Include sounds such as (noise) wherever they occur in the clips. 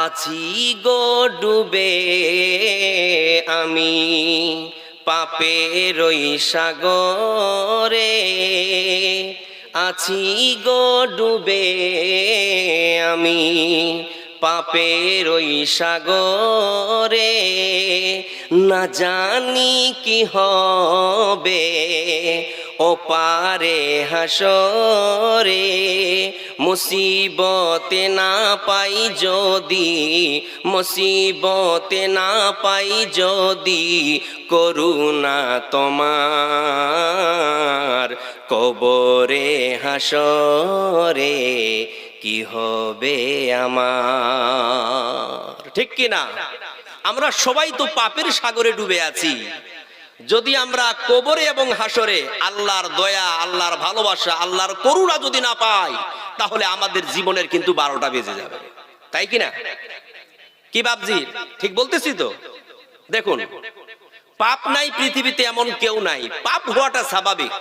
আছি গো ডুবে আমি পাপের ওই সাগরে। আছি গো ডুবে আমি পাপের ওই সাগরে। না জানি কি হবে ও পারে হাসরে, মুসিবতে না পাই যদি, মুসিবতে না পাই যদি করুণা তোমার। কবরে হাসরে কি হবে আমার? ঠিক কি না আমরা সবাই তো পাপের সাগরে ডুবে আছি। যদি আমরা কবরে এবং হাসরে আল্লাহর দয়া, আল্লাহর ভালোবাসা, আল্লাহর করুণা যদি না পাই, তাহলে আমাদের জীবনের কিন্তু বারোটা বেজে যাবে। তাই কি না? কি বাবজি ঠিক বলতেছি তো? দেখুন, পাপ নাই পৃথিবীতে এমন কেউ নাই। পাপ হওয়াটা স্বাভাবিক।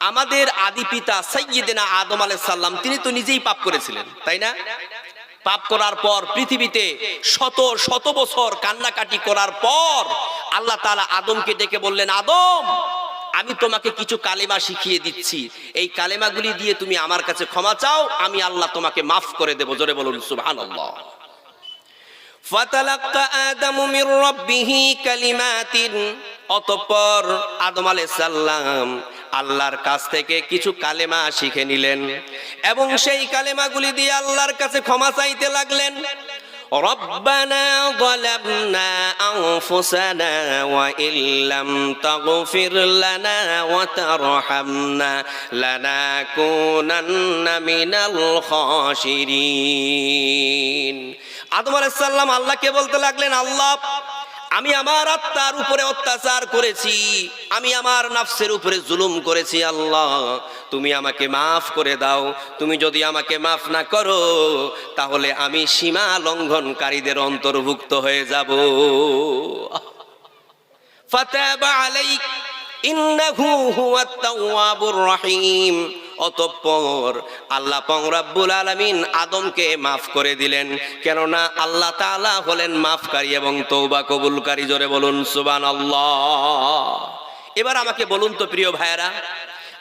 আমাদের আদি পিতা সৈয়দিনা আদম আলাইহিস সালাম, তিনি তো নিজেই পাপ করেছিলেন, তাই না? পাপ করার পর পৃথিবীতে শত শত বছর কান্নাকাটি করার পর আল্লাহ তাআলা আদমকে ডেকে বললেন, আদম, আমি তোমাকে কিছু কালেমা শিখিয়ে দিচ্ছি। এই কালেমাগুলি দিয়ে তুমি আমার কাছে ক্ষমা চাও, আমি আল্লাহ তোমাকে মাফ করে দেবো। জোরে বলুন, সুবহানাল্লাহ। রাব্বিহি কালিমাতিন। অতঃপর আদম সালাম আল্লাহর কাছ থেকে কিছু কালেমা শিখে নিলেন এবং সেই কালেমাগুলি দিয়ে আল্লাহর কাছে ক্ষমা চাইতে লাগলেন ربنا ظلمنا أنفسنا وإن لم تغفر لنا وترحمنا لنكونن من الخاسرين আদম আলাইসাল্লাম আল্লাহকে বলতে লাগলেন আল্লাহ আমি আমার আত্মার উপরে অত্যাচার করেছি। আমি আমার নাফসের উপরে জুলুম করেছি, আল্লাহ। তুমি আমাকে মাফ করে দাও। তুমি যদি আমাকে মাফ না করো, তাহলে আমি সীমা লঙ্ঘনকারীদের অন্তর্ভুক্ত হয়ে যাব। ফাতাবা আলাইক, ইন্নাহু হুয়াত তাওয়াবুর রহিম। অতঃপর আল্লাহ পাক রব্বুল আলামিন আদমকে মাফ করে দিলেন। কেননা আল্লাহ তাআলা হলেন মাফকারী এবং তওবা কবুলকারী। জোরে বলুন, সুবহানাল্লাহ। এবার আমাকে বলুন তো, প্রিয় ভাইয়েরা,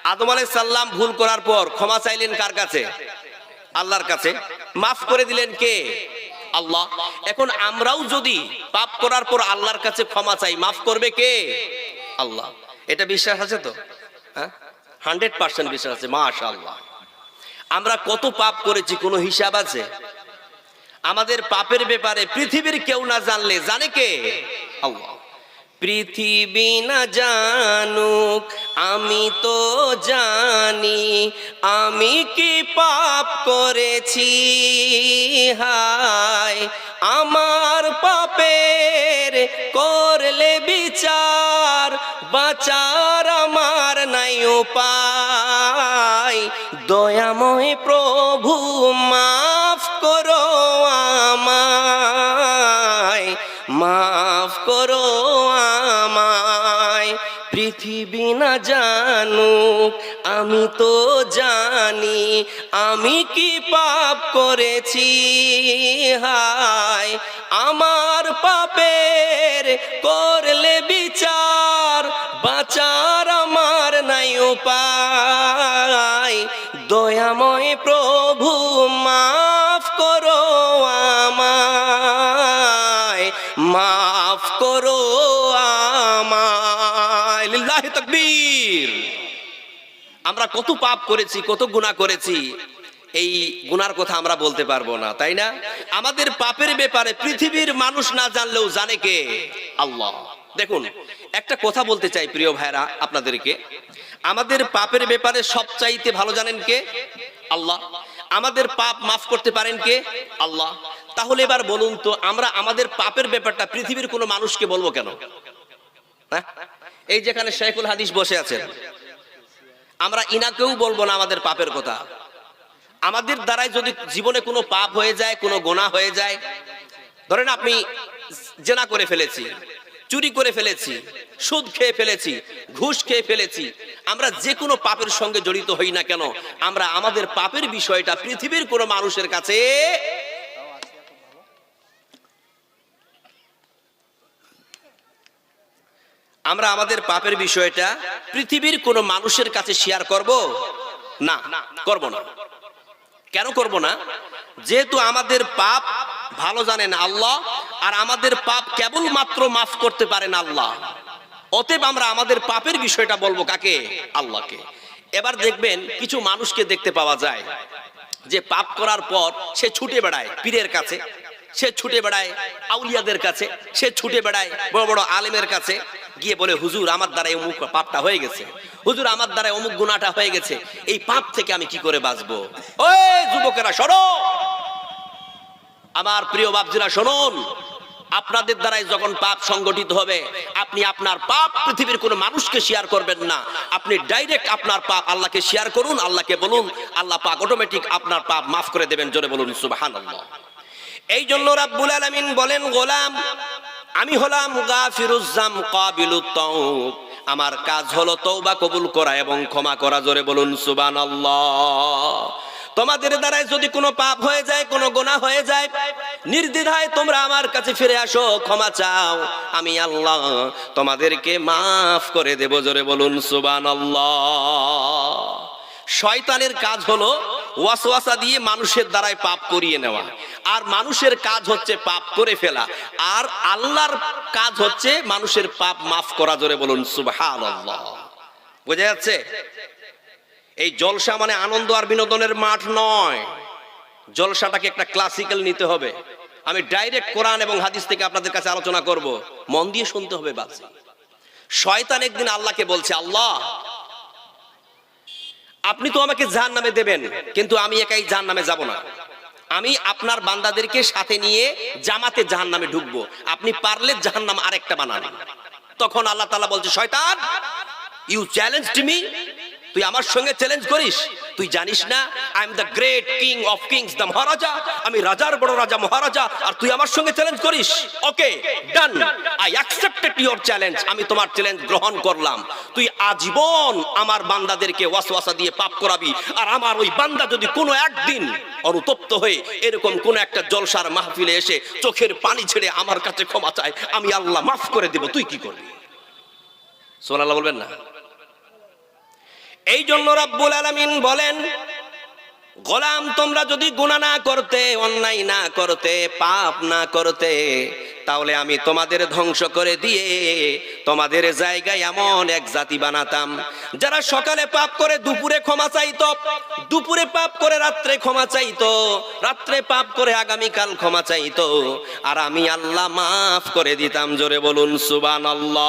আদম আলাইহিস সালাম ভুল করার পর ক্ষমা চাইলেন কার কাছে? আল্লাহর কাছে। মাফ করে দিলেন কে? আল্লাহ। এখন আমরাও যদি পাপ করার পর আল্লাহর কাছে ক্ষমা চাই, মাফ করবে কে? আল্লাহ। এটা বিশ্বাস আছে তো? হ্যাঁ? হান্ড্রেড পার্সেন্ট বিশ্বাস আছে মাশা আল্লাহ আমরা কত পাপ করেছি, কোনো হিসাব আছে? আমাদের পাপের ব্যাপারে পৃথিবীর কেউ না জানলে জানে কে? পৃথিবী না জানুক, আমি তো জানি, আমি কি পাপ করেছি? হায়, আমার পাপের করলে বিচার আমার উপায় দয়াময় প্রভু, মাফ করো আমায়। মাফ করো আমায়। পৃথিবী না জানুক, আমি তো জানি, আমি কি পাপ করেছি, হায়। আমার পাপের করলে বিচার দয়াময় প্রভু, মাফ করো আমায়, মাফ করো আমায়। তাকবীর। আমরা কত পাপ করেছি, কত গুনাহ করেছি, এই গুনার কথা আমরা বলতে পারব না, তাই না? আমাদের পাপের ব্যাপারে পৃথিবীর মানুষ না জানলেও জানে কে? আল্লাহ। দেখুন, একটা কথা বলতে চাই প্রিয় ভাইরা আপনাদেরকে। আমাদের পাপের ব্যাপারে সবচাইতে ভালো জানেন কে? আল্লাহ। আমাদের পাপ মাফ করতে পারেন কে? আল্লাহ। তাহলে এবার বলুন তো, আমরা আমাদের পাপের ব্যাপারটা পৃথিবীর কোনো মানুষকে বলব কেন? হ্যাঁ? এই যেখানে শেখুল হাদিস বসে আছেন, আমরা ইনাকেও বলব না আমাদের পাপের কথা। আমাদের দ্বারাই যদি জীবনে কোনো পাপ হয়ে যায়, কোনো গোনা হয়ে যায়, ধরেন আপনি জেনা করে ফেলেছি চুরি করে ফেলেছি, সুদ খেয়ে ফেলেছি, ঘুষ খেয়ে ফেলেছি। আমরা যে কোনো পাপের সঙ্গে জড়িত হই না কেন? আমরা আমাদের পাপের বিষয়টা পৃথিবীর কোনো মানুষের কাছে আমরা আমাদের পাপের বিষয়টা পৃথিবীর কোনো মানুষের কাছে শেয়ার করব? না করব না। কেন করব না? যেহেতু আমাদের পাপ ভালো জানেন আল্লাহ, আর আমাদের পাপ কেবল মাত্র মাফ করতে পারেন আল্লাহ। অতএব আমরা আমাদের পাপের বিষয়টা বলব কাকে? আল্লাহকে। এবার দেখবেন কিছু মানুষকে দেখতে পাওয়া যায় যে পাপ করার পর সে ছুটে বেড়ায় পীরের কাছে। সে ছুটে বেড়ায় আউলিয়াদের কাছে, সে ছুটে বেড়ায় বড় বড় আলেমের কাছে। গিয়ে বলে, হুজুর, আমার দ্বারা অমুক পাপটা হয়ে গেছে। হুজুর, আমার দ্বারা অমুক গুণাটা হয়ে গেছে। এই পাপ থেকে আমি কি করে বাঁচবো? যুবকেরা সরো আমার প্রিয় বাপজিরা, শুনুন! আপনাদের দ্বারাই যখন পাপ সংগঠিত হবে, আপনি আপনার পাপ পৃথিবীর কোনো মানুষকে শেয়ার করবেন না। আপনি ডাইরেক্ট আপনার পাপ আল্লাহকে শেয়ার করুন, আল্লাহকে বলুন, আল্লাহ পাক অটোমেটিক আপনার পাপ মাফ করে দেবেন। জোরে বলুন, সুবহানাল্লাহ। এই জন্য রাব্বুল আলামিন বলেন, গোলাম, আমি হলাম গাফিরুজ্জাম কাবিলুত আমার কাজ হলো তওবা কবুল করা এবং ক্ষমা করা। জোরে বলুন, সুবহানাল্লাহ। তোমাদের দ্বারাই যদি কোনো পাপ হয়ে যায়, কোনো গোনা হয়ে যায়, নির্দ্বিধায় তোমরা আমার কাছে ফিরে আসো, ক্ষমা চাও। আমি আল্লাহ তোমাদেরকে মাফ করে দেব। জোরে বলুন, সুবহানাল্লাহ। শয়তানের কাজ হলো ওয়াসওয়াসা দিয়ে মানুষের দ্বারাই পাপ করিয়ে নেওয়া। আর মানুষের কাজ হচ্ছে পাপ করে ফেলা। আর আল্লাহর কাজ হচ্ছে মানুষের পাপ মাফ করা, জোরে বলুন, সুবহানাল্লাহ। বোঝা যাচ্ছে? এই জলসা মানে আনন্দ আর বিনোদনের মাঠ নয়। জলসাটাকে একটা ক্লাসিক্যাল নিতে হবে। আমি ডাইরেক্ট কোরআন এবং হাদিস থেকে আপনাদের কাছে আলোচনা করব। মন দিয়ে শুনতে হবে বাজি শয়তান একদিন আল্লাহকে বলছে, আল্লাহ আপনি তো আমাকে জাহান নামে দেবেন, কিন্তু আমি একাই জাহান নামে যাব না। আমি আপনার বান্দাদেরকে সাথে নিয়ে জামাতে জাহান নামে ঢুকবো। আপনি পারলে জাহান নাম আরেকটা বানান। তখন আল্লাহ তালা বলছে, শয়তান ইউ চ্যালেঞ্জ মি তুই আমার সঙ্গে চ্যালেঞ্জ করিস? তুই জানিস না I am the great king of kings the maharaja আমি রাজার বড় রাজা, মহারাজা, আর তুই আমার সঙ্গে চ্যালেঞ্জ করিস? Okay done I accepted your challenge আমি তোমার চ্যালেঞ্জ গ্রহণ করলাম। তুই আজীবন আমার বান্দাদেরকে ওয়াসওয়াসা দিয়ে পাপ করাবি, আর আমার ওই বান্দা যদি কোনো একদিন অনুতপ্ত হয়ে এরকম কোন একটা জলসার মাহফিলে এসে চোখের পানি ছেড়ে আমার কাছে ক্ষমা চায়, আমি আল্লাহ মাফ করে দেব, তুই কি করবি? সোনাল্লাহ বলবেন না? এই জন্য রাব্বুল আলামিন বলেন, গোলাম তোমরা যদি গুণা না করতে, অন্যায় না করতে, পাপ না করতে, তাহলে আমি তোমাদের ধ্বংস করে দিয়ে তোমাদের জায়গায় এমন এক জাতি বানাতাম, যারা সকালে পাপ করে, দুপুরে ক্ষমা চাইত, দুপুরে পাপ করে, রাত্রে ক্ষমা চাইতো, রাত্রে পাপ করে আগামীকাল ক্ষমা চাইতো, আর আমি আল্লাহ মাফ করে দিতাম। জোরে বলুন সুবান আল্লাহ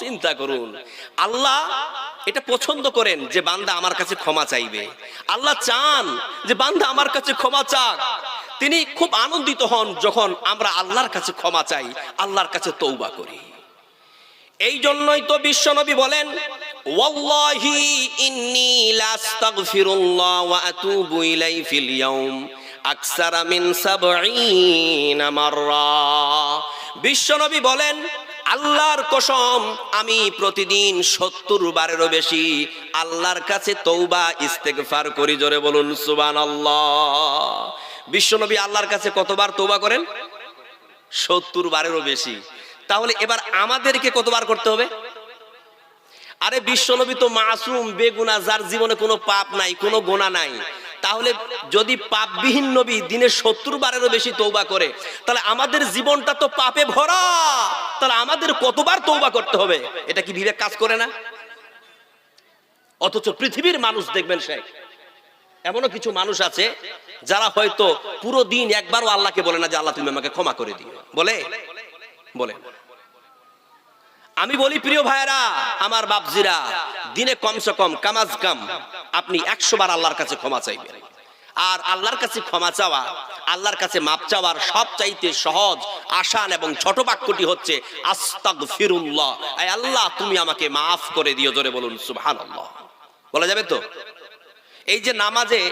চিন্তা করুন, আল্লাহ এটা পছন্দ করেন যে বান্দা আমার কাছে ক্ষমা চাইবে। আল্লাহ চান যে বান্দা আমার কাছে ক্ষমা চাক। তিনি খুব আনন্দিত হন যখন আমরা আল্লাহর কাছে ক্ষমা চাই, আল্লাহর কাছে তৌবা করি। এই জন্যই তো বিশ্বনবী বলেন সাবঈনা মাররা। বিশ্বনবী বলেন আল্লাহর কসম, আমি প্রতিদিন সত্তর বারেরও বেশি আল্লাহর কাছে তৌবা ইস্তেগফার করি। জোরে বলুন সুবান আল্লাহ বিশ্বনবী আল্লাহর কাছে কতবার তৌবা করেন? সত্তর বারেরও বেশি। তাহলে এবার আমাদেরকে কতবার করতে হবে? আরে বিশ্বনবী তো মাসুম, বেগুনা, যার জীবনে কোনো পাপ নাই, কোনো গোনা নাই। তাহলে যদি পাপবিহীন নবী দিনে সত্তর বারেরও বেশি তৌবা করে, তাহলে আমাদের জীবনটা তো পাপে ভরা। তাহলে আমাদের কতবার তৌবা করতে হবে? এটা কি বিবেক কাজ করে না? অথচ পৃথিবীর মানুষ দেখবেন শেখ এমনও কিছু মানুষ আছে যারা হয়তো পুরো দিন একবারও আল্লাহকে বলে না যে, আল্লাহ, তুমি আমাকে ক্ষমা করে দিও। বলে? বলে? আমি বলি, প্রিয় ভাইরা আমার বাপজিরা, দিনে কমসে কম কামাজ কাম আপনি একশো বার আল্লাহর কাছে ক্ষমা চাইবেন। আর আল্লাহর কাছে ক্ষমা চাওয়া, আল্লাহর কাছে মাপ চাওয়ার সব চাইতে সহজ আসান এবং ছোট বাক্যটি হচ্ছে আস্তাগ ফিরুল্লাহ আয় আল্লাহ, তুমি আমাকে মাফ করে দিও, জোরে বলুন, সুবহানাল্লাহ। বলা যাবে তো? এই যে নামাজে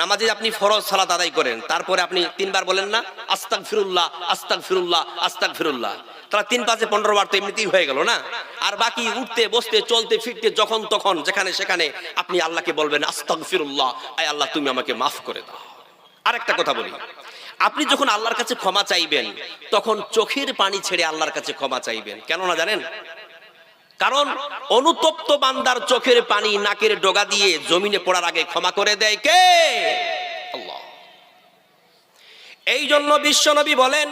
নামাজে আপনি ফরজ সালাত আদায় করেন, তারপরে আপনি তিনবার বলেন না আস্তাক ফিরুল্লাহ আস্তাক ফিরুল্লাহ আস্তাক ফিরুল্লাহ তারা তিন পাঁচে পনেরো বার তো এমনিতেই হয়ে গেল না? আর বাকি উঠতে, বসতে, চলতে, ফিরতে, যখন তখন, যেখানে সেখানে আপনি আল্লাহকে বলবেন আস্তাক ফিরুল্লাহ আয় আল্লাহ, তুমি আমাকে মাফ করে দাও। আরেকটা কথা বলি। আপনি যখন আল্লাহর কাছে ক্ষমা চাইবেন, তখন চোখের পানি ছেড়ে আল্লাহর কাছে ক্ষমা চাইবেন। কেন না জানেন? কারণ অনুতপ্ত বান্দার চোখের পানি নাকের ডোগা দিয়ে জমিনে পড়ার আগে ক্ষমা করে দেয় কে? এই জন্য বিশ্বনবী বলেন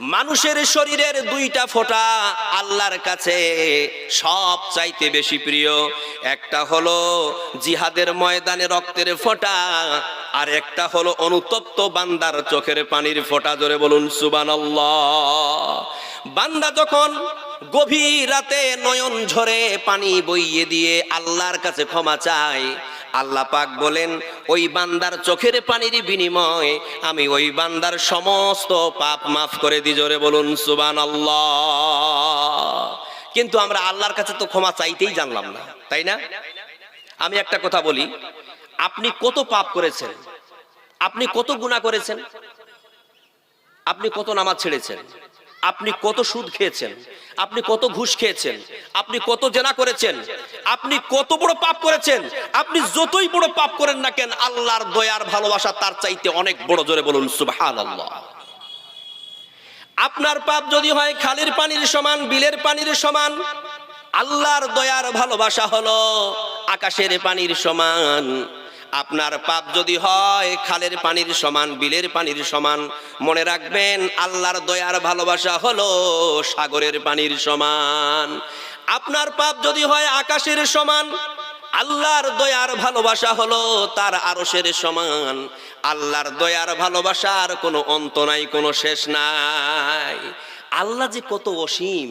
মানুষের শরীরের দুইটা ফোঁটা আল্লাহর কাছে সব চাইতে বেশি প্রিয়। একটা হলো জিহাদের ময়দানে রক্তের ফোঁটা, আর একটা হলো অনুতপ্ত বান্দার চোখের পানির ফোঁটা। জোরে বলুন সুবানাল্লাহ বান্দা যখন গভীর রাতে নয়ন ঝরে পানি বইয়ে দিয়ে আল্লাহর কাছে ক্ষমা চায় আল্লাহ পাক বলেন, ওই বান্দার চোখের পানির বিনিময়ে আমি ওই বান্দার সমস্ত পাপ মাফ করে দি জোরে বলুন সুবান কিন্তু আমরা আল্লাহর কাছে তো ক্ষমা চাইতেই জানলাম না, তাই না? আমি একটা কথা বলি, আপনি কত পাপ করেছেন? আপনি কত গুণা করেছেন? আপনি কত নামাজ ছেড়েছেন? আপনি কত সুদ খেয়েছেন? আপনি কত ঘুষ খেয়েছেন? আপনি কত জেনা করেছেন? আপনি কত বড় পাপ করেছেন? আপনি যতই বড় পাপ করেন না কেন, আল্লাহর দয়ার ভালোবাসা তার চাইতে অনেক বড়। জোরে বলুন, সুবহানাল্লাহ। আপনার পাপ যদি হয় খালির পানির সমান, বিলের পানির সমান, আল্লাহর দয়ার ভালোবাসা হলো আকাশের পানির সমান। আপনার পাপ যদি হয়, খালের পানির সমান, বিলের পানির সমান, মনে রাখবেন আল্লাহর দয়ার ভালোবাসা হলো সাগরের পানির সমান। আপনার পাপ যদি হয়, আকাশের সমান, আল্লাহর দয়ার ভালোবাসা হলো তার আরশের সমান। আল্লাহর দয়ার ভালোবাসার কোনো অন্ত নাই, কোনো শেষ নাই। আল্লাহ যে কত অসীম,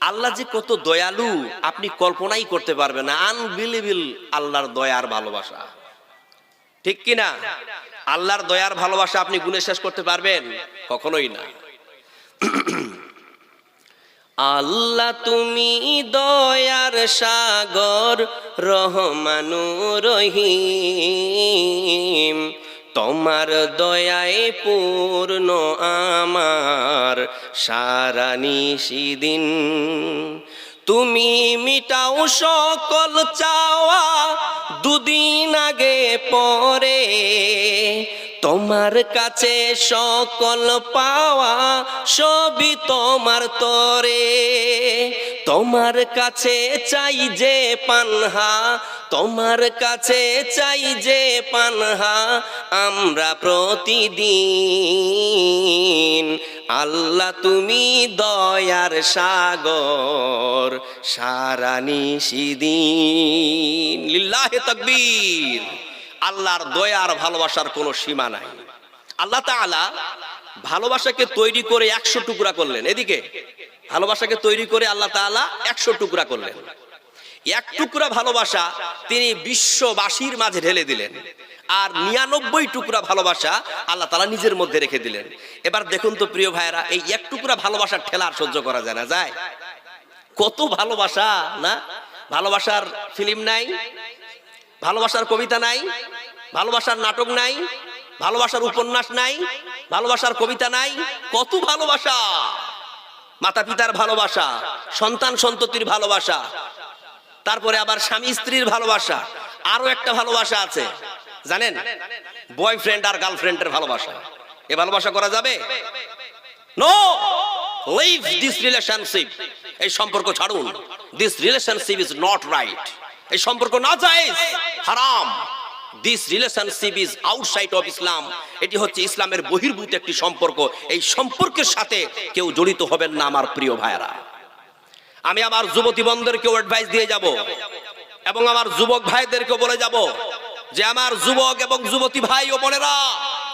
আল্লাহ যে কত দয়ালু, আপনি কল্পনাই করতে পারবেন আনবিলিবিল আল্লাহর দয়ার ভালোবাসা। ঠিক কি না আল্লাহর দয়ার ভালোবাসা আপনি গুণে শেষ করতে পারবেন? কখনোই না। আল্লাহ তুমি দয়ার সাগর, রহমানু রহিম। তোমার দয়ায় পূর্ণ আমার, সারা নিশিদিন তুমি মিটাও সকল চাওয়া দুদিন আগে পরে। তোমার কাছে সকল পাওয়া সবই তোমার তরে। তোমার কাছে চাই যে পানহা, তোমার কাছে চাই যে পানহা, আমরা প্রতিদিন। আল্লাহ তুমি দয়ার সাগর, সারা নিশিদিন লিল্লাহে তকবীর। আল্লাহর দয়ার ভালোবাসার কোনো সীমা নাই। আল্লাহ তাআলা ভালোবাসাকে তৈরি করে একশো টুকরা করলেন। এদিকে ভালোবাসাকে তৈরি করে আল্লাহ তাআলা একশো টুকরা করলেন। এক টুকরা ভালোবাসা তিনি বিশ্ববাসীর মাঝে ঢেলে দিলেন। আর নিরানব্বই টুকরা ভালোবাসা আল্লাহ তালা নিজের মধ্যে রেখে দিলেন। এবার দেখুন তো প্রিয় ভাইয়েরা, এই এক টুকরা ভালোবাসার ঠেলা আর সহ্য করা যায় না, যায়? কত ভালোবাসা, না? ভালোবাসার ফিল্ম নাই? ভালোবাসার কবিতা নাই, ভালোবাসার নাটক নাই, ভালোবাসার উপন্যাস নাই, ভালোবাসার কবিতা নাই। কত ভালোবাসা। মাতা পিতার ভালোবাসা, সন্তান সন্ততির ভালোবাসা, তারপরে আবার স্বামী স্ত্রীর ভালোবাসা, আরও একটা ভালোবাসা আছে। জানেন? বয়ফ্রেন্ড আর গার্লফ্রেন্ডের ভালোবাসা। এ ভালোবাসা করা যাবে? নো লিভ দিস রিলেশনশিপ এই সম্পর্ক ছাড়ুন। This relationship is not right এই সম্পর্ক না জায়েজ হারাম। This relationship is outside of Islam এটি হচ্ছে ইসলামের বহির্ভূত একটি সম্পর্ক। এই সম্পর্কের সাথে কেউ জড়িত হবেন না আমার প্রিয় ভাইয়েরা। আমি আমার যুবতী বন্ধুদেরকেও অ্যাডভাইস দিয়ে যাব এবং আমার যুবক ভাইদেরকে বলে যাব যে আমার যুবক এবং যুবতী ভাই ও বোনেরা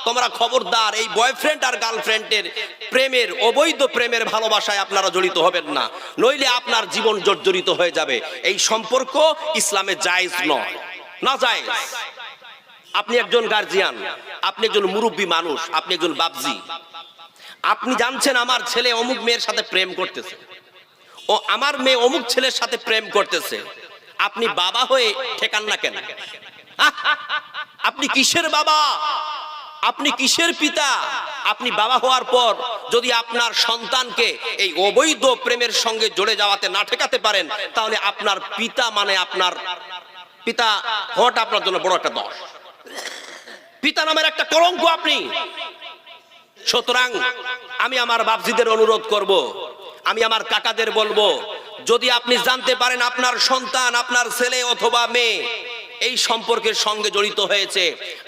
তোমরা খবরদার, এই বয়ফ্রেন্ড আর গার্লফ্রেন্ডের প্রেমের, অবৈধ প্রেমের ভালোবাসায় আপনারা জড়িত হবেন না। নইলে আপনার জীবন জর্জরিত হয়ে যাবে। এই সম্পর্ক ইসলামে জায়েজ নয়। না জায়েজ। আপনি একজন গার্জিয়ান আপনি একজন মুরব্বী মানুষ, আপনি একজন বাবজি আপনি জানছেন আমার ছেলে অমুক মেয়ের সাথে প্রেম করতেছে। ও আমার মেয়ে অমুক ছেলের সাথে প্রেম করতেছে। আপনি বাবা হয়ে ঠেকান না কেন? আপনি কিসের বাবা? আপনি কিসের পিতা? আপনি বাবা হওয়ার পর যদি আপনার সন্তানকে এই অবৈধ প্রেমের সঙ্গে জড়ে যাওয়াতে না ঠেকাতে পারেন, তাহলে আপনার পিতা মানে আপনার পিতা হওয়াটা আপনার জন্য বড় একটা দোষ। পিতা নামের একটা কলঙ্ক আপনি। সুতরাং আমি আমার বাপজিদের অনুরোধ করব, আমি আমার কাকাদের বলব, যদি আপনি জানতে পারেন আপনার সন্তান, আপনার ছেলে অথবা মেয়ে এই সম্পর্কের সঙ্গে জড়িত হয়েছে।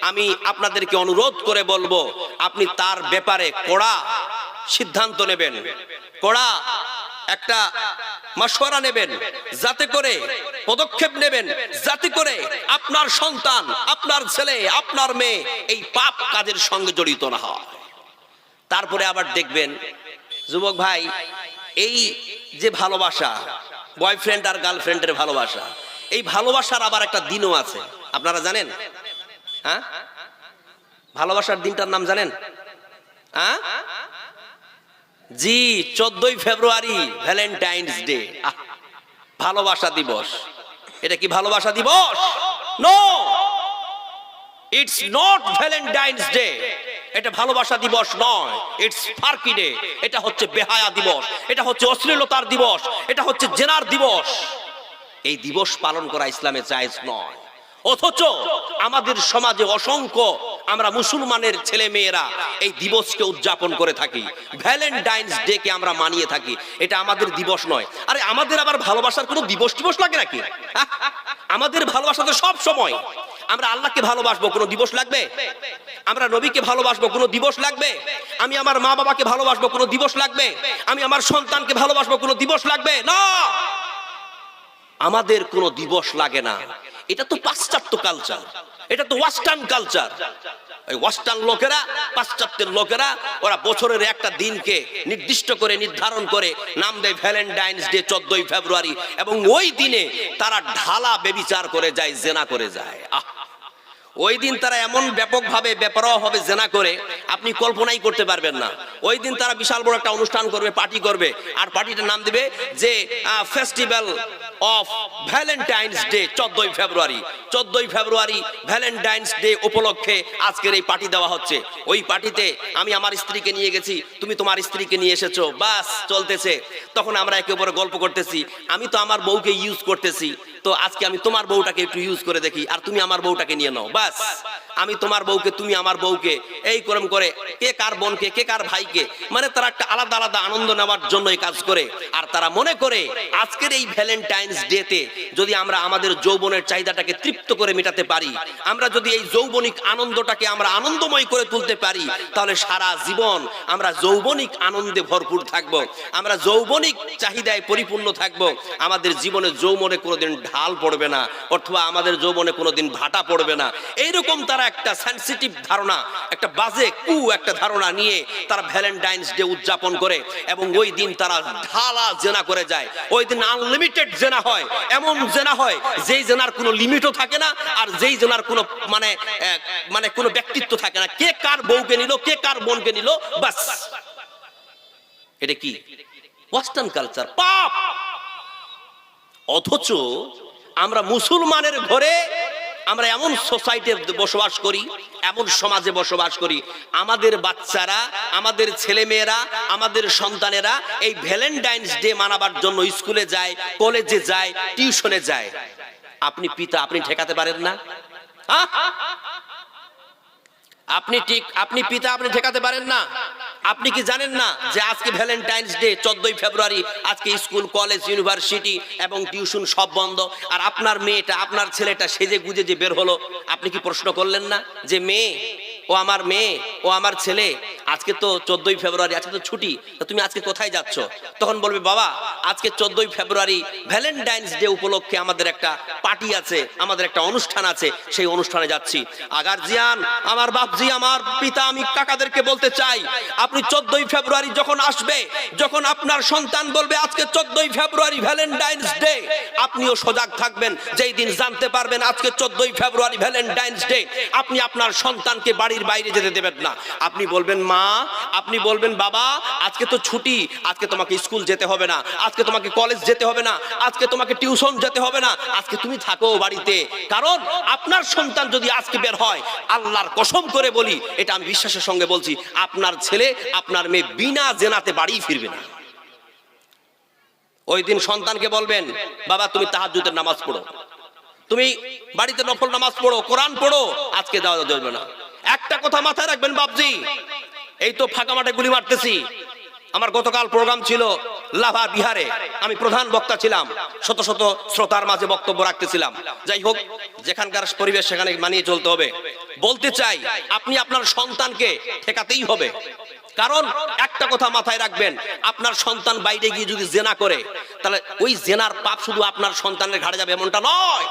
আমি আপনাদেরকে অনুরোধ করে বলব, আপনি তার ব্যাপারে কড়া সিদ্ধান্ত নেবেন। কড়া একটা মাসোয়ারা নেবেন, যাতে করে পদক্ষেপ নেবেন, যাতে করে আপনার সন্তান, আপনার ছেলে, আপনার মেয়ে এই পাপ কাজের সঙ্গে জড়িত না হয়। তারপরে আবার দেখবেন, যুবক ভাই, এই যে ভালোবাসা বয়ফ্রেন্ড আর গার্লফ্রেন্ডের ভালোবাসা এই ভালোবাসার আবার একটা দিনও আছে। আপনারা জানেন? হ্যাঁ? ভালোবাসার দিনটার নাম জানেন? হ্যাঁ? জি, চোদ্দই ফেব্রুয়ারি ভ্যালেন্টাইন্স ডে ভালোবাসা দিবস। এটা কি ভালোবাসা দিবস? No it's not Valentine's day এটা ভালোবাসা দিবস নয়। ইটস ফার্কি ডে এটা হচ্ছে বেহায়া দিবস। এটা হচ্ছে অশ্লীলতার দিবস। এটা হচ্ছে জেনার দিবস। এই দিবস পালন করা ইসলামে জায়েজ নয়। অথচ আমাদের সমাজে অসংখ্য আমরা মুসলমানের ছেলে মেয়েরা এই দিবসকে উদযাপন করে থাকি। ভ্যালেন্টাইন্স ডে কে আমরা মানিয়ে থাকি। এটা আমাদের দিবস নয়। আরে আমাদের আবার ভালোবাসার কোনো দিবস দিবস লাগে নাকি? (laughs) আমাদের ভালোবাসা তো সব সময়। আমরা আল্লাহকে ভালোবাসবো, কোনো দিবস লাগবে? আমরা নবীকে ভালোবাসবো, কোনো দিবস লাগবে? আমি আমার মা বাবাকে ভালোবাসবো, কোনো দিবস লাগবে? আমি আমার সন্তানকে ভালোবাসবো, কোনো দিবস লাগবে? না! আমাদের কোনো দিবস লাগে না। এটা তো পাশ্চাত্য কালচার এটা তো ওয়েস্টার্ন কালচার ওই ওয়েস্টার্ন লোকেরা, পাশ্চাত্যের লোকেরা, ওরা বছরের একটা দিনকে নির্দিষ্ট করে, নির্ধারণ করে, নাম দেয় ভ্যালেন্টাইন্স ডে চোদ্দই ফেব্রুয়ারি এবং ওই দিনে তারা ঢালা বেবিচার করে যায়, জেনা করে যায়। আহ! ওই দিন তারা এমন ব্যাপকভাবে বেপরোয়া হবে জেনা করে আপনি কল্পনাই করতে পারবেন না। ওই দিন তারা বিশাল বড় একটা অনুষ্ঠান করবে পার্টি করবে। আর পার্টিটার নাম দিবে যে ফেস্টিভ্যাল অফ ভ্যালেন্টাইন্স ডে চোদ্দই ফেব্রুয়ারি। চোদ্দই ফেব্রুয়ারি ভ্যালেন্টাইন্স ডে উপলক্ষে আজকের এই পার্টি দেওয়া হচ্ছে। ওই পার্টিতে আমি আমার স্ত্রীকে নিয়ে গেছি, তুমি তোমার স্ত্রীকে নিয়ে এসেছ, বাস, চলতেছে। তখন আমরা একে অপরে গল্প করতেছি। আমি তো আমার বউকে ইউজ করতেছি। তো আজকে আমি তোমার বউটাকে একটু ইউজ করে দেখি, আর তুমি আমার বউটাকে নিয়ে নাও। বাস, আমি তোমার বউকে, তুমি আমার বউকে, এই করম করে কে কার বোনকে, কে কার ভাইকে মানে তারা একটা আলাদা আলাদা আনন্দ নেওয়ার জন্য এই কাজ করে। আর তারা মনে করে আজকের এই ভ্যালেন্টাইন্স ডেতে যদি আমরা আমাদের যৌবনের চাহিদাটাকে তৃপ্ত করে মেটাতে পারি, আমরা যদি এই যৌবনিক আনন্দটাকে আমরা আনন্দময় করে তুলতে পারি, তাহলে সারা জীবন আমরা যৌবনিক আনন্দে ভরপুর থাকব, আমরা যৌবনিক চাহিদায় পরিপূর্ণ থাকব, আমাদের জীবনে যৌবনে কোনোদিন ঢাল পড়বে না, অথবা আমাদের যৌবনে কোনোদিন ভাটা পড়বে না। এইরকম তারা একটা সেন্সিটিভ ধারণা, একটা বাজে কু একটা ধারণা নিয়ে তারা ভ্যালেন্টাইন্স ডে উদযাপন করে, এবং ওই দিন তারা ঢালা জেনা করে যায়। ওই দিন আনলিমিটেড জেনা হয়, এমন জেনা হয়, যেই জেনার কোনো লিমিটও থাকে না, আর যেই জেনার কোনো মানে মানে কোনো ব্যক্তিত্ব থাকে না। কে কার বউকে নিল, কে কার বোনকে নিল, বাস। এটা কি? ওয়েস্টার্ন কালচার পাপ! অথচ আমরা মুসলমানের ঘরে আমরা এমন সোসাইটিতে বসবাস করি, এমন সমাজে বসবাস করি, আমাদের বাচ্চারা, আমাদের ছেলেমেয়েরা, আমাদের সন্তানেরা এই ভ্যালেন্টাইন্স ডে মানাবার জন্য স্কুলে যায়, কলেজে যায়, টিউশনে যায়। আপনি পিতা, আপনি ঠেকাতে পারেন না? আপনি ঠিক, আপনি পিতা, আপনি ঠেকাতে পারেন না? আপনি কি জানেন না যে আজকে ভ্যালেন্টাইন্স ডে চোদ্দই ফেব্রুয়ারি, আজকে স্কুল, কলেজ, ইউনিভার্সিটি এবং টিউশন সব বন্ধ। আর আপনার মেয়েটা, আপনার ছেলেটা সেজে গুজে যে বের হলো, আপনি কি প্রশ্ন করলেন না? যে মেয়ে ও আমার মেয়ে, ও আমার ছেলে, আজকে তো চোদ্দই ফেব্রুয়ারি, আজকে তো ছুটি তুমি আজকে কোথায় যাচ্ছ? তখন বলবে, বাবা, আজকে চোদ্দই ফেব্রুয়ারি ভ্যালেন্টাইন্স ডে উপলক্ষে আমাদের একটা পার্টি আছে, আমাদের একটা অনুষ্ঠান আছে, সেই অনুষ্ঠানে যাচ্ছি। আগার জিয়ান আমার বাপজি, আমার পিতা, আমি কাকাদেরকে বলতে চাই, আপনি চোদ্দই ফেব্রুয়ারি যখন আসবে, যখন আপনার সন্তান বলবে, আজকে চোদ্দই ফেব্রুয়ারি ভ্যালেন্টাইন্স ডে, আপনিও সজাগ থাকবেন, যেই দিন জানতে পারবেন আজকে চোদ্দই ফেব্রুয়ারি ভ্যালেন্টাইন্স ডে, আপনি আপনার সন্তানকে বাড়ির বাইরে যেতে দেবেন না। আপনি বলবেন, মা, আপনি বলবেন, বাবা, আজকে তো ছুটি, আজকে তোমাকে স্কুল যেতে হবে না, আজকে তোমাকে কলেজ যেতে হবে না, আজকে তোমাকে টিউশন যেতে হবে না, আজকে তুমি থাকো বাড়িতে। কারণ আপনার সন্তান যদি আজকে বের হয়, আল্লাহর কসম করে বলি, এটা আমি বিশ্বাসের সঙ্গে বলছি, আপনার ছেলে, আপনার মেয়ে বিনা জেনাতে বাড়ি ফিরবে না। ওই দিন সন্তানকে বলবেন, বাবা, তুমি তাহাজ্জুদের নামাজ পড়ো। তুমি বাড়িতে নফল নামাজ পড়ো, কোরআন পড়ো, আজকে দেওয়া যাবে না। একটা কথা মাথায় রাখবেন, বাপজি। এই তো ফাঁকা মাঠে গুলি মারতেছি। আমার গতকাল প্রোগ্রাম ছিল লাভা বিহারে। আমি প্রধান বক্তা ছিলাম, শত শত শ্রোতার মাঝে বক্তব্য রাখতেছিলাম। যাই হোক, যেখানকার পরিবেশ সেখানে মানিয়ে চলতে হবে। বলতে চাই, আপনি আপনার সন্তানকে ঠেকাতেই হবে। কারণ একটা কথা মাথায় রাখবেন, আপনার সন্তান বাইরে গিয়ে যদি জেনা করে, তাহলে ওই জেনার পাপ শুধু আপনার সন্তানের ঘাড়ে যাবে এমনটা নয়।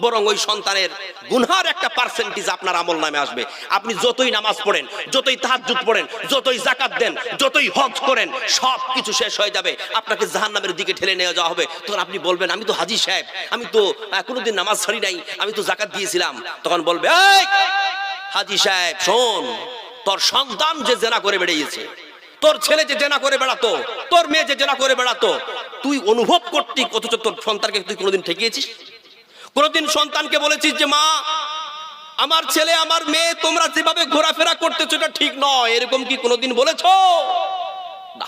বরং ওই সন্তানের গুনহার একটা পার্সেন্টেজ আপনার আমল নামে আসবে। আপনি যতই নামাজ পড়েন যতই তাহাজ্জুদ পড়েন যতই জাকাত দেন যতই হজ করেন সব কিছু শেষ হয়ে যাবে। আপনাকে জাহান্নামের দিকে ঠেলে নিয়ে যাওয়া হবে। তখন আপনি বলবেন আমি তো হাজি সাহেব আমি তো কোনোদিন নামাজ ছাড়ি নাই আমি তো জাকাত দিয়েছিলাম। তখন বলবে "এই, হাজি সাহেব শোন তোর সন্তান যে জেনা করে বেড়িয়েছে তোর ছেলে যে জেনা করে বেড়াতো তোর মেয়ে যে জেনা করে বেড়াতো তুই অনুভব করতি অথচ তোর সন্তানকে তুই কোনোদিন ঠেকিয়েছিস? কোনোদিন সন্তানকে বলেছিস যে, মা, আমার ছেলে, আমার মেয়ে, তোমরা যেভাবে ঘোরাফেরা করতেছো, এটা ঠিক নয়। এরকম কি কোনোদিন বলেছ? না।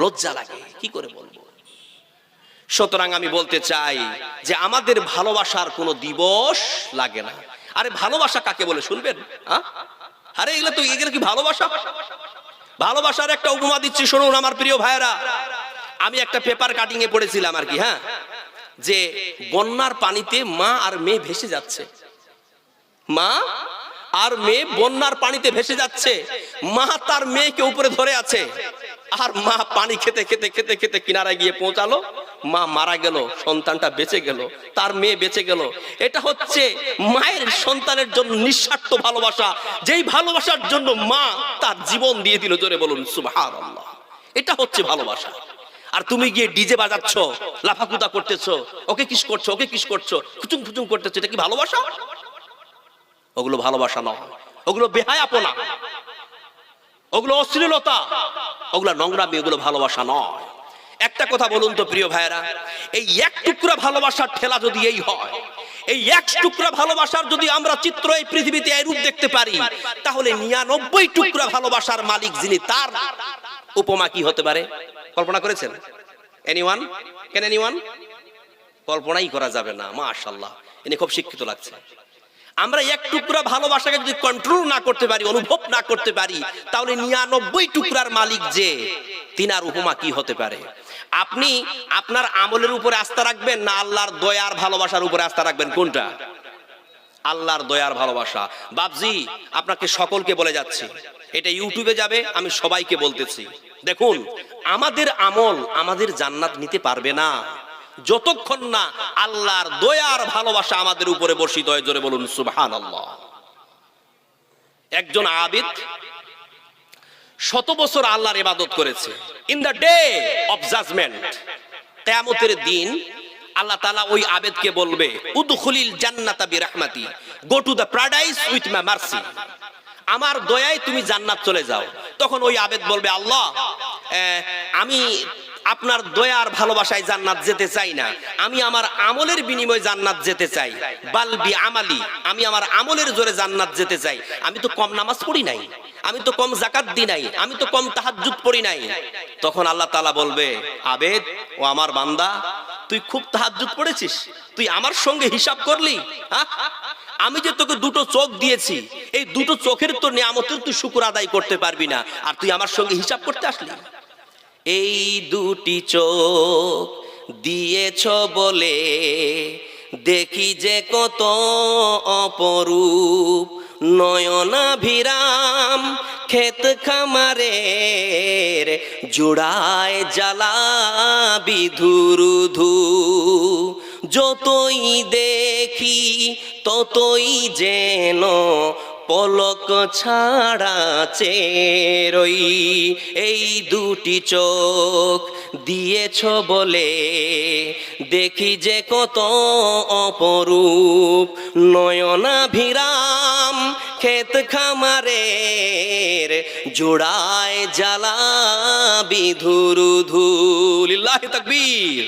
লজ্জা লাগে। কি করে বলব? সুতরাং আমি বলতে চাই যে, আমাদের ভালোবাসার কোনো দিবস লাগে না। আরে, ভালোবাসা কাকে বলে শুনবেন? আরে, এগুলো তো, এগুলো কি ভালোবাসা? ভালোবাসার একটা উপমা দিচ্ছি, শুনুন আমার প্রিয় ভাইয়েরা। আমি একটা পেপার কাটিং এ পড়েছিলাম আর কি হ্যাঁ? যে বন্যার পানিতে মা আর মেয়ে ভেসে যাচ্ছে। মা আর মেয়ে বন্যার পানিতে ভেসে যাচ্ছে। মা তার মেয়েকে উপরে ধরে আছে। আর মা পানি খেতে খেতে খেতে খেতে কিনারায় গিয়ে পৌঁছালো। মা মারা গেল, সন্তানটা বেঁচে গেল, তার মেয়ে বেঁচে গেল। এটা হচ্ছে মায়ের সন্তানের জন্য নিঃস্বার্থ ভালোবাসা। যেই ভালোবাসার জন্য মা তার জীবন দিয়ে দিল, জোরে বলুন, সুবহানাল্লাহ। এটা হচ্ছে ভালোবাসা। আর তুমি গিয়ে ডিজে বাজাচ্ছ, লাফাকুদা করতেছো, ওকে কিস করছ, ওকে কিস করছ, খুচুং খুচুং করতেছো, এটা কি ভালোবাসা? ওগুলো ভালোবাসা নয়, ওগুলো বেহায়াপনা, ওগুলো অশ্লীলতা, ওগুলো নোংরামি, ওগুলো ভালোবাসা নয়। একটা কথা বলুন তো প্রিয় ভাইয়েরা, এই এক টুকরা ভালোবাসার ঠেলা যদি এই হয় এই এক টুকরা ভালোবাসার যদি আমরা চিত্র এই পৃথিবীতে এই রূপ দেখতে পারি, তাহলে নিরানব্বই টুকরা ভালোবাসার মালিক যিনি, তার উপমা কি হতে পারে? কল্পনা করেছেন? এনিওয়ান কেন এনিওয়ান কল্পনাই করা যাবে না মাশাল্লাহ ইনি খুব শিক্ষিত লাগছে। আমরা এক টুকরা ভালোবাসাকে যদি কন্ট্রোল না করতে পারি, অনুভব না করতে পারি, তাহলে নিরানব্বই টুকরার মালিক যে, তিনার উপমা কি হতে পারে? আপনি আপনার আমলের উপরে আস্থা রাখবেন না আল্লাহর দয়ার ভালোবাসার উপরে আস্থা রাখবেন? কোনটা? আল্লাহর দয়ার ভালোবাসা। বাবজি আপনাকে সকলকে বলে যাচ্ছি, এটা ইউটিউবে যাবে, আমি সবাইকে বলতেছি। দেখুন, আমাদের আমল আমাদের জান্নাত নিতে পারবে না। যতক্ষণ না আল্লাহর দয়ার ভালোবাসা আমাদের উপরে বর্ষিত হয়, জোরে বলুন সুবহান একজন আবিদ শত বছর আল্লাহর ইবাদত করেছে। In the day of judgement কেয়ামতের দিন আল্লাহ তালা ওই আবেদকে বলবে, উদখুলিল জান্নাতা বিরাহমাতি go to the paradise with my mercy আমার দয়ায় তুমি জান্নাত চলে যাও। তখন ওই আবেদ বলবে, আল্লাহ আমি আপনার দয়ার ভালোবাসায় জান্নাত যেতে চাই না। আমি আমার আমলের বিনিময়ে জান্নাত যেতে চাই। বালবি আমালি, আমি আমার আমলের জোরে জান্নাত যেতে চাই। আমি তো কম নামাজ পড়ি নাই, আমি তো কম জাকাত দি নাই, আমি তো কম তাহাজ্জুদ পড়ি নাই। তখন আল্লাহ তাআলা বলবে, আবেদ, ও আমার বান্দা, তুই খুব তাহাজ্জুদ পড়েছিস? তুই আমার সঙ্গে হিসাব করলি? হ্যাঁ? আমি যে তোকে দুটো চোখ দিয়েছি, এই দুটো চোখের তো নিয়ামতের তুই শুকুর আদায় করতে পারবি না। আর তুই আমার সঙ্গে হিসাব করতে আসলি? এই দুটি চোখ দিয়েছ বলে দেখি যে কত অপরূপ। নয়নাভিরাম ক্ষেত খামারের জোড়ায় জ্বালা বিধুরুধু। যতই দেখি ততই যেন পলক ছাড়া চেরই এই দুটি চোখ দিয়েছ বলে, দেখি যে কত অপরূপ। নয়নাভিরাম ক্ষেত খামারের জোড়ায় জ্বালা বিধুরু বিধুরুধুলিল্লাহ তাকবীর।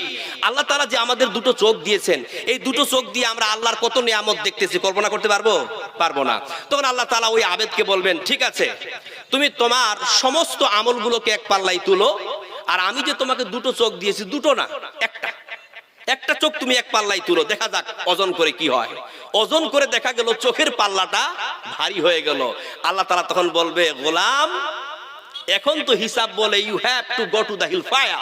আল্লাহ তাআলা যে আমাদের দুটো চোখ দিয়েছেন, এই দুটো চোখ দিয়ে আমরা আল্লাহর কত নিয়ামত দেখতেছি, কল্পনা করতে পারব? পারব না। তখন আল্লাহ তালা ওই আবেদকে বলবেন, ঠিক আছে, তুমি তোমার সমস্ত আমলগুলোকে এক পাল্লাই তুলো, আর আমি যে তোমাকে দুটো চোখ দিয়েছি, দুটো না, একটা। একটা চোখ তুমি এক পাল্লাই তুলো, দেখা যাক ওজন করে কি হয়। ওজন করে দেখা গেল চোখের পাল্লাটা ভারী হয়ে গেল। আল্লাহ তাআলা তখন বলবে, গোলাম, এখন তো হিসাব বলে you have to go to the hell fire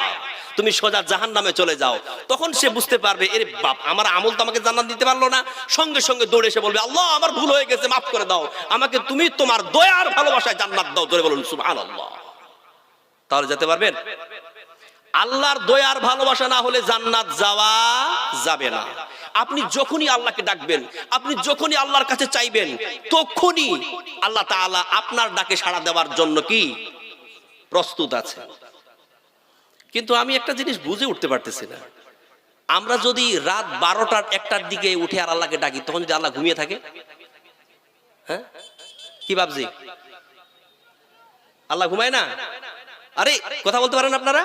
তুমি সোজা জাহান নামে চলে যাও। তখন সে বুঝতে পারবে, এর বাপ, আমার আমল তো আমাকে জান্নাত দিতে পারল না। সঙ্গে সঙ্গে দৌড়ে এসে বলবে, আল্লাহ, আমার ভুল হয়ে গেছে, মাফ করে দাও। আমাকে তুমি তোমার দয়ার ভালোবাসায় জান্নাত দাও। ধরে বলুন, সুবহানাল্লাহ। তাহলে যেতে পারবেন? আল্লাহর দয়ার ভালোবাসা না হলে জান্নাত যাওয়া যাবে না। আপনি যখনই আল্লাহকে ডাকবেন, আপনি যখনই আল্লাহর কাছে চাইবেন, তখনই আল্লাহ তাআলা আপনার ডাকে সাড়া দেওয়ার জন্য কি? প্রস্তুত আছে কিন্তু আমি একটা জিনিস বুঝে উঠতে পারতেছি না। আমরা যদি রাত বারোটার একটার দিকে উঠে আর আল্লাহকে ডাকি, তখন যদি আল্লাহ ঘুমিয়ে থাকে? হ্যাঁ? কি ভাবছি? আল্লাহ ঘুমায় না? আরে, কথা বলতে পারেন আপনারা?